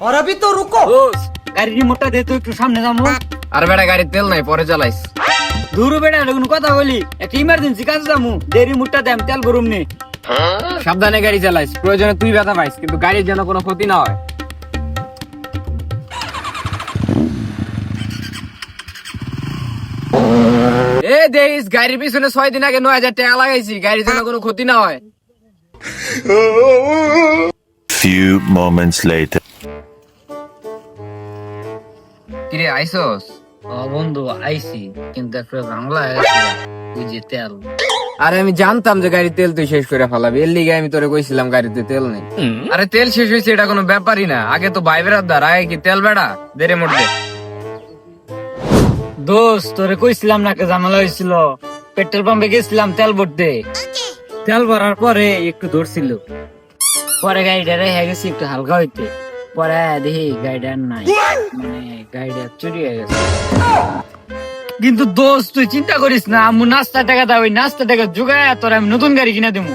और अभी तो रुको দোষ গাড়ির রিমোটটা দে তো একটু সামনে যাবো আর বেটা গাড়ির তেল নাই পরে চালাইস দূর বেটা এটা কোনো কথা বলি একটা ইমার্জেন্সি কাজ যাবো দে রিমোটটা দেম তেল গরম নে সাবধানে গাড়ি চালাইস প্রয়োজনে তুই ব্যথা পাইস কিন্তু গাড়ির যেন কোনো ক্ষতি না হয় এ দেখিস গাড়ির পিছনে ছয় দিন আগে নয় হাজার টাকা লাগাইছি গাড়ির যেন কোনো ক্ষতি না হয় Few moments later. কিরে আইসস? ও বন্ধু আইছি কিন্তু একটা বাংলা ওই যে তেল। আরে আমি জানতাম যে গাড়ির তেল তুই শেষ করে ফেলাবি। এর লিগে আমি তোরে কইছিলাম গাড়িতে তেল নেই। আরে তেল শেষ হয়েছে এটা কোনো ব্যাপারই না। আগে তো ভাই বেড়ার আগে কি তেল বেড়া? দেরে মোটে দোস্ত তোরে কইছিলাম না একটা ঝামেলা হয়েছিল। পেট্রোল পাম্পে গেছিলাম তেল ভরতে। তেল ভরার পরে একটু ধরছিল। পরে গাড়িটা রেখে গেছি একটু হালকা হইতে। পরে দেখি গাইডার নাই। মানে গাড়িটা চুরি হয়ে গেছে। কিন্তু দোষ তুই চিন্তা করিস না আমি নাস্তা টাকা দাও ওই নাস্তা টাকা জোগায় তোর আমি নতুন গাড়ি কিনে দেবো।